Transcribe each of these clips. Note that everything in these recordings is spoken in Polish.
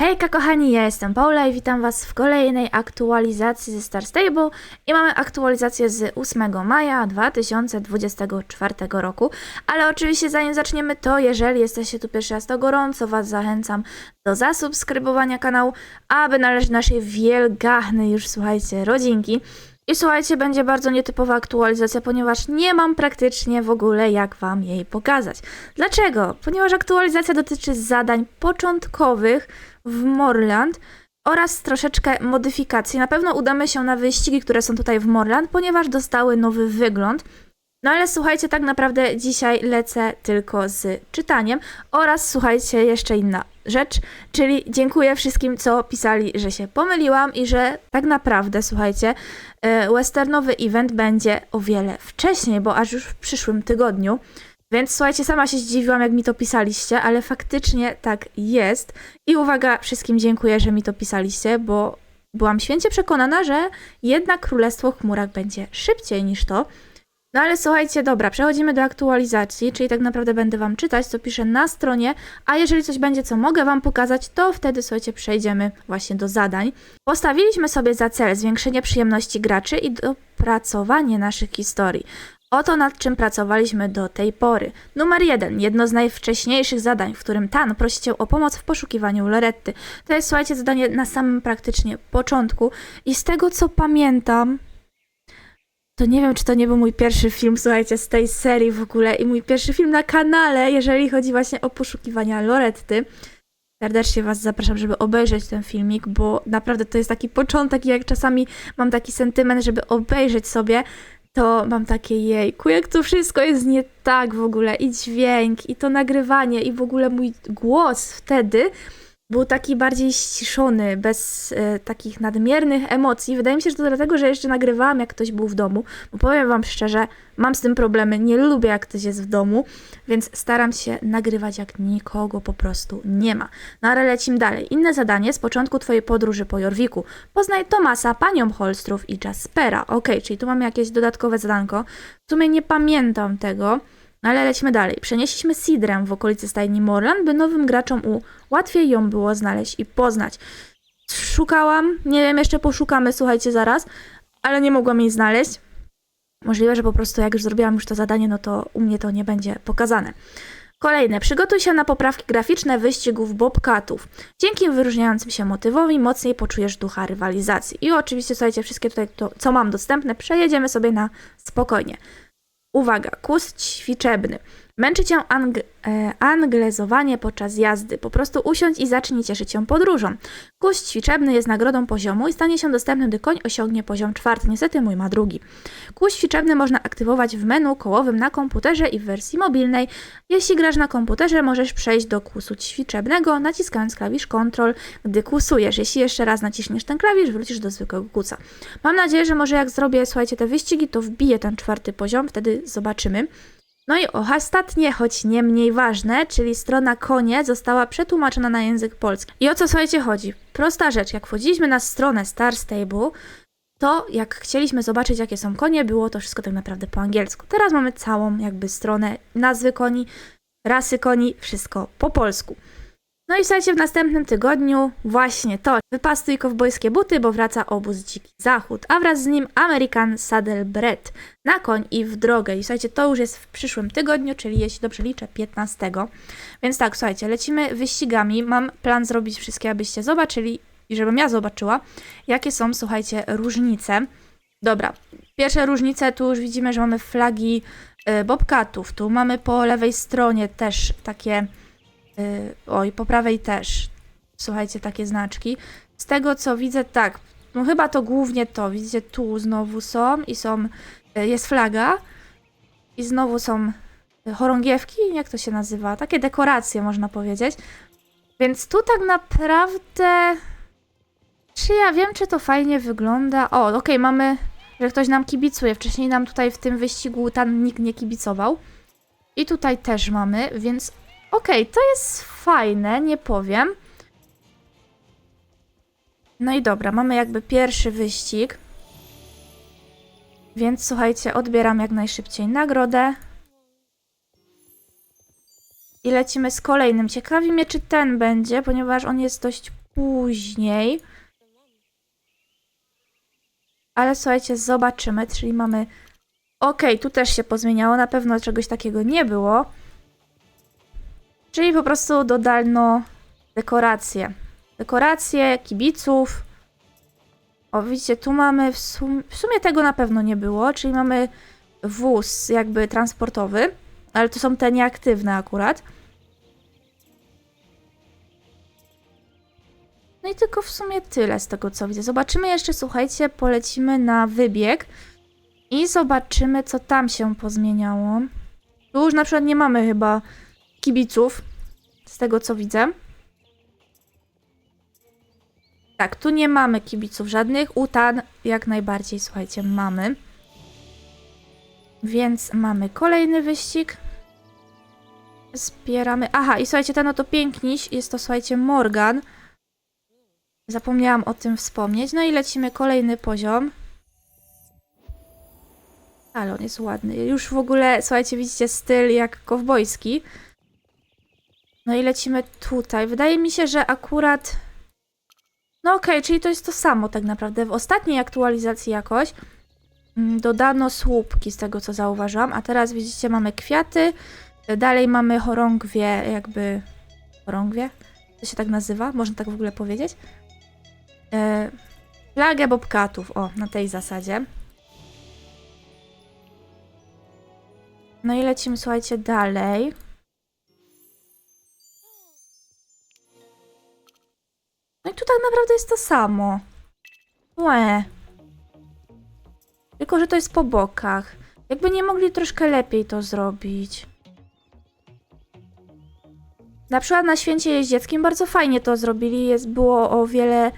Hejka kochani, ja jestem Paula i witam was w kolejnej aktualizacji ze Star Stable i mamy aktualizację z 8 maja 2024 roku, ale oczywiście zanim zaczniemy to, jeżeli jesteście tu pierwszy raz, to gorąco was zachęcam do zasubskrybowania kanału, aby należeć naszej wielgachnej już słuchajcie rodzinki. I słuchajcie, będzie bardzo nietypowa aktualizacja, ponieważ nie mam praktycznie w ogóle jak wam jej pokazać. Dlaczego? Ponieważ aktualizacja dotyczy zadań początkowych w Morland oraz troszeczkę modyfikacji. Na pewno udamy się na wyścigi, które są tutaj w Morland, ponieważ dostały nowy wygląd. No ale słuchajcie, tak naprawdę dzisiaj lecę tylko z czytaniem oraz słuchajcie, jeszcze inna rzecz, czyli dziękuję wszystkim, co pisali, że się pomyliłam i że tak naprawdę, słuchajcie, e, westernowy event będzie o wiele wcześniej, bo aż już w przyszłym tygodniu. Więc słuchajcie, sama się zdziwiłam, jak mi to pisaliście, ale faktycznie tak jest. I uwaga, wszystkim dziękuję, że mi to pisaliście, bo byłam święcie przekonana, że jednak Królestwo Chmurak będzie szybciej niż to. No ale słuchajcie, dobra, przechodzimy do aktualizacji, czyli tak naprawdę będę wam czytać, co piszę na stronie, a jeżeli coś będzie, co mogę wam pokazać, to wtedy, słuchajcie, przejdziemy właśnie do zadań. Postawiliśmy sobie za cel zwiększenie przyjemności graczy i dopracowanie naszych historii. Oto nad czym pracowaliśmy do tej pory. Numer jeden, jedno z najwcześniejszych zadań, w którym Tan prosi cię o pomoc w poszukiwaniu Loretty. To jest, słuchajcie, zadanie na samym praktycznie początku i z tego co pamiętam, to nie wiem, czy to nie był mój pierwszy film, słuchajcie, z tej serii w ogóle i mój pierwszy film na kanale, jeżeli chodzi właśnie o poszukiwania Loretty. Serdecznie Was zapraszam, żeby obejrzeć ten filmik, bo naprawdę to jest taki początek i jak czasami mam taki sentyment, żeby obejrzeć sobie, to mam takie jejku, jak to wszystko jest nie tak w ogóle i dźwięk, i to nagrywanie, i w ogóle mój głos wtedy był taki bardziej ściszony, bez e, takich nadmiernych emocji. Wydaje mi się, że to dlatego, że jeszcze nagrywałam, jak ktoś był w domu. Bo powiem Wam szczerze, mam z tym problemy, nie lubię, jak ktoś jest w domu, więc staram się nagrywać, jak nikogo po prostu nie ma. No ale lecimy dalej. Inne zadanie z początku Twojej podróży po Jorwiku. Poznaj Tomasa, panią Holstrów i Jaspera. Ok, czyli tu mamy jakieś dodatkowe zadanko. W sumie nie pamiętam tego. No ale lecimy dalej. Przenieśliśmy Sidrę w okolicy stajni Morland, by nowym graczom u łatwiej ją było znaleźć i poznać. Szukałam, nie wiem, jeszcze poszukamy, słuchajcie, zaraz, ale nie mogłam jej znaleźć. Możliwe, że po prostu jak już zrobiłam już to zadanie, no to u mnie to nie będzie pokazane. Kolejne. Przygotuj się na poprawki graficzne wyścigów bobcatów. Dzięki wyróżniającym się motywowi mocniej poczujesz ducha rywalizacji. I oczywiście, słuchajcie, wszystkie tutaj, to, co mam dostępne, przejedziemy sobie na spokojnie. Uwaga, kurs ćwiczebny. Męczy cię ang e, anglezowanie podczas jazdy. Po prostu usiądź i zacznij cieszyć się podróżą. Kurs ćwiczebny jest nagrodą poziomu i stanie się dostępny, gdy koń osiągnie poziom czwarty. Niestety mój ma drugi. Kurs ćwiczebny można aktywować w menu kołowym na komputerze i w wersji mobilnej. Jeśli grasz na komputerze, możesz przejść do kursu ćwiczebnego, naciskając klawisz Ctrl, gdy kusujesz. Jeśli jeszcze raz naciśniesz ten klawisz, wrócisz do zwykłego kuca. Mam nadzieję, że może jak zrobię, słuchajcie, te wyścigi, to wbiję ten czwarty poziom, wtedy zobaczymy. No i ostatnie, choć nie mniej ważne, czyli strona konie została przetłumaczona na język polski. I o co słuchajcie chodzi? Prosta rzecz, jak wchodziliśmy na stronę Star Stable, to jak chcieliśmy zobaczyć, jakie są konie, było to wszystko tak naprawdę po angielsku. Teraz mamy całą jakby stronę nazwy koni, rasy koni, wszystko po polsku. No i słuchajcie, w następnym tygodniu właśnie to. Wypastuj kowbojskie buty, bo wraca obóz Dziki Zachód, a wraz z nim American Saddle Bread na koń i w drogę. I słuchajcie, to już jest w przyszłym tygodniu, czyli jeśli dobrze liczę, 15. Więc tak, słuchajcie, lecimy wyścigami. Mam plan zrobić wszystkie, abyście zobaczyli i żebym ja zobaczyła, jakie są, słuchajcie, różnice. Dobra, pierwsze różnice, tu już widzimy, że mamy flagi y, bobcatów, tu mamy po lewej stronie też takie oj, po prawej też. Słuchajcie, takie znaczki. Z tego co widzę, tak, no chyba to głównie to. Widzicie, tu znowu są i są, yy, jest flaga i znowu są yy, chorągiewki, jak to się nazywa? Takie dekoracje, można powiedzieć. Więc tu tak naprawdę... Czy ja wiem, czy to fajnie wygląda? O, okej, okay, mamy, że ktoś nam kibicuje. Wcześniej nam tutaj w tym wyścigu tam nikt nie kibicował. I tutaj też mamy, więc Okej, okay, to jest fajne, nie powiem. No i dobra, mamy jakby pierwszy wyścig. Więc słuchajcie, odbieram jak najszybciej nagrodę. I lecimy z kolejnym. Ciekawi mnie, czy ten będzie, ponieważ on jest dość później. Ale słuchajcie, zobaczymy, czyli mamy... Okej, tu też się pozmieniało, na pewno czegoś takiego nie było. Czyli po prostu dodano dekoracje. Dekoracje kibiców. O, widzicie, tu mamy w, sum w sumie tego na pewno nie było, czyli mamy wóz jakby transportowy, ale to są te nieaktywne akurat. No i tylko w sumie tyle z tego co widzę. Zobaczymy jeszcze, słuchajcie, polecimy na wybieg i zobaczymy, co tam się pozmieniało. Tu już na przykład nie mamy chyba kibiców, z tego co widzę. Tak, tu nie mamy kibiców żadnych. Utan jak najbardziej, słuchajcie, mamy. Więc mamy kolejny wyścig. Zbieramy. Aha, i słuchajcie, ten oto piękniś jest to, słuchajcie, Morgan. Zapomniałam o tym wspomnieć. No i lecimy kolejny poziom. Ale on jest ładny. Już w ogóle, słuchajcie, widzicie styl jak kowbojski. No i lecimy tutaj. Wydaje mi się, że akurat... No okej, czyli to jest to samo tak naprawdę. W ostatniej aktualizacji jakoś mm, dodano słupki z tego co zauważyłam, a teraz widzicie mamy kwiaty, dalej mamy chorągwie jakby... Chorągwie? To się tak nazywa? Można tak w ogóle powiedzieć? E, flagę bobkatów, o, na tej zasadzie. No i lecimy, słuchajcie, dalej. No i tu tak naprawdę jest to samo. Łe. Tylko, że to jest po bokach. Jakby nie mogli troszkę lepiej to zrobić. Na przykład na święcie jeździeckim bardzo fajnie to zrobili. Jest, było o wiele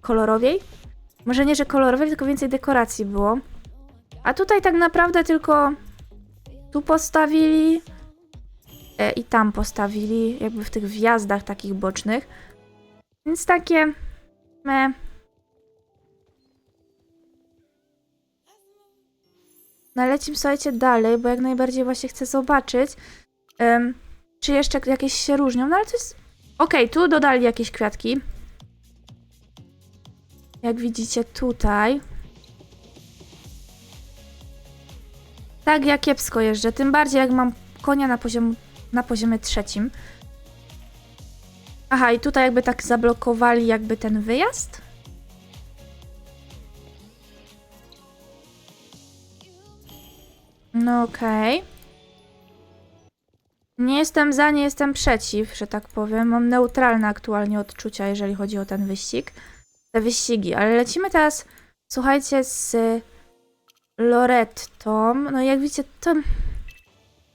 kolorowiej. Może nie, że kolorowej, tylko więcej dekoracji było. A tutaj tak naprawdę tylko tu postawili e, i tam postawili, jakby w tych wjazdach takich bocznych. Więc takie. Me. No lecimy, słuchajcie, dalej, bo jak najbardziej właśnie chcę zobaczyć, em, czy jeszcze jakieś się różnią. No ale to jest. Okej, tu dodali jakieś kwiatki. Jak widzicie tutaj. Tak, ja kiepsko jeżdżę. Tym bardziej jak mam konia na, poziom, na poziomie trzecim. Aha, i tutaj jakby tak zablokowali jakby ten wyjazd? No okej. Nie jestem za, nie jestem przeciw, że tak powiem. Mam neutralne aktualnie odczucia, jeżeli chodzi o ten wyścig. Te wyścigi, ale lecimy teraz, słuchajcie, z Lorettą. No jak widzicie, to...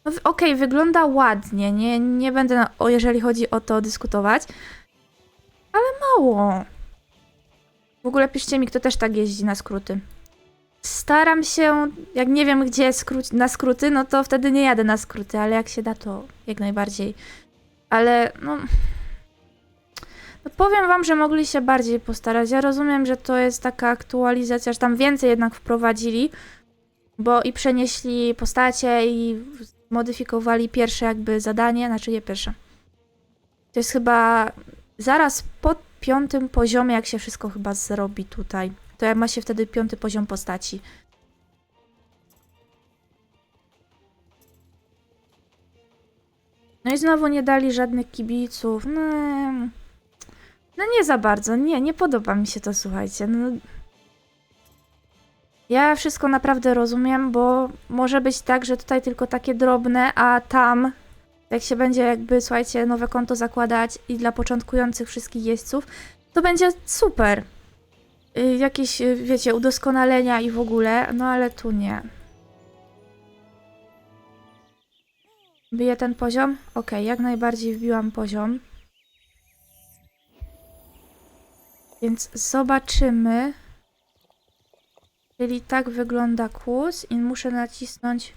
No, Okej, wygląda ładnie, nie, nie będę, na, o, jeżeli chodzi o to, dyskutować. Ale mało. W ogóle piszcie mi, kto też tak jeździ na skróty. Staram się, jak nie wiem gdzie na skróty, no to wtedy nie jadę na skróty, ale jak się da, to jak najbardziej. Ale no... no powiem wam, że mogli się bardziej postarać. Ja rozumiem, że to jest taka aktualizacja, że tam więcej jednak wprowadzili, bo i przenieśli postacie i modyfikowali pierwsze jakby zadanie, znaczy nie pierwsze. To jest chyba zaraz po piątym poziomie, jak się wszystko chyba zrobi tutaj. To jak ma się wtedy piąty poziom postaci. No i znowu nie dali żadnych kibiców. No, no nie za bardzo. Nie, nie podoba mi się to, słuchajcie. No, ja wszystko naprawdę rozumiem, bo może być tak, że tutaj tylko takie drobne, a tam, jak się będzie jakby, słuchajcie, nowe konto zakładać i dla początkujących wszystkich jeźdźców, to będzie super. Y, jakieś, y, wiecie, udoskonalenia i w ogóle, no ale tu nie. Biję ten poziom? Okej, jak najbardziej wbiłam poziom. Więc zobaczymy. Czyli tak wygląda kłus i muszę nacisnąć.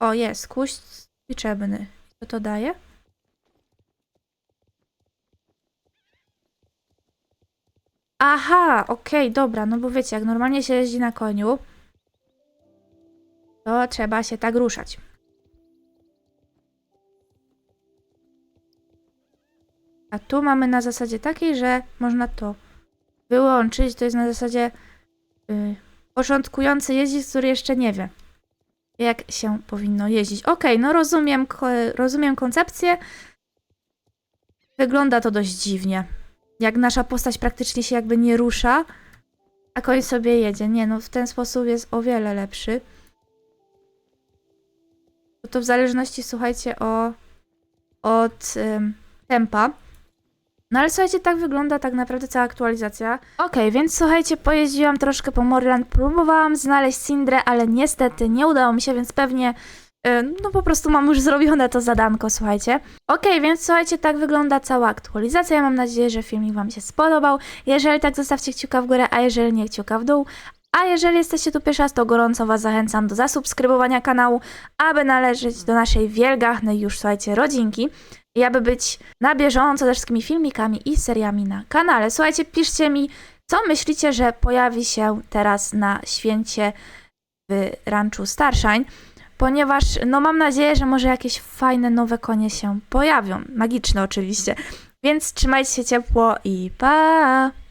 O, jest, kłus liczebny. Co to daje? Aha, okej, dobra, no bo wiecie, jak normalnie się jeździ na koniu, to trzeba się tak ruszać. A tu mamy na zasadzie takiej, że można to wyłączyć. To jest na zasadzie y, początkujący jeździec, który jeszcze nie wie, jak się powinno jeździć. Okej, no rozumiem, rozumiem koncepcję. Wygląda to dość dziwnie. Jak nasza postać praktycznie się jakby nie rusza, a koń sobie jedzie. Nie, no w ten sposób jest o wiele lepszy. To w zależności, słuchajcie, o, od ym, tempa. No ale słuchajcie, tak wygląda tak naprawdę cała aktualizacja. Okej, więc słuchajcie, pojeździłam troszkę po Morland, próbowałam znaleźć Sindrę, ale niestety nie udało mi się, więc pewnie y, no po prostu mam już zrobione to zadanko, słuchajcie. Okej, więc słuchajcie, tak wygląda cała aktualizacja. Ja mam nadzieję, że filmik Wam się spodobał. Jeżeli tak, zostawcie kciuka w górę, a jeżeli nie, kciuka w dół. A jeżeli jesteście tu pierwszy raz, to gorąco Was zachęcam do zasubskrybowania kanału, aby należeć do naszej wielgachnej już, słuchajcie, rodzinki i aby być na bieżąco ze wszystkimi filmikami i seriami na kanale. Słuchajcie, piszcie mi, co myślicie, że pojawi się teraz na święcie w Ranchu Starshine, ponieważ no mam nadzieję, że może jakieś fajne nowe konie się pojawią. Magiczne oczywiście. Więc trzymajcie się ciepło i pa!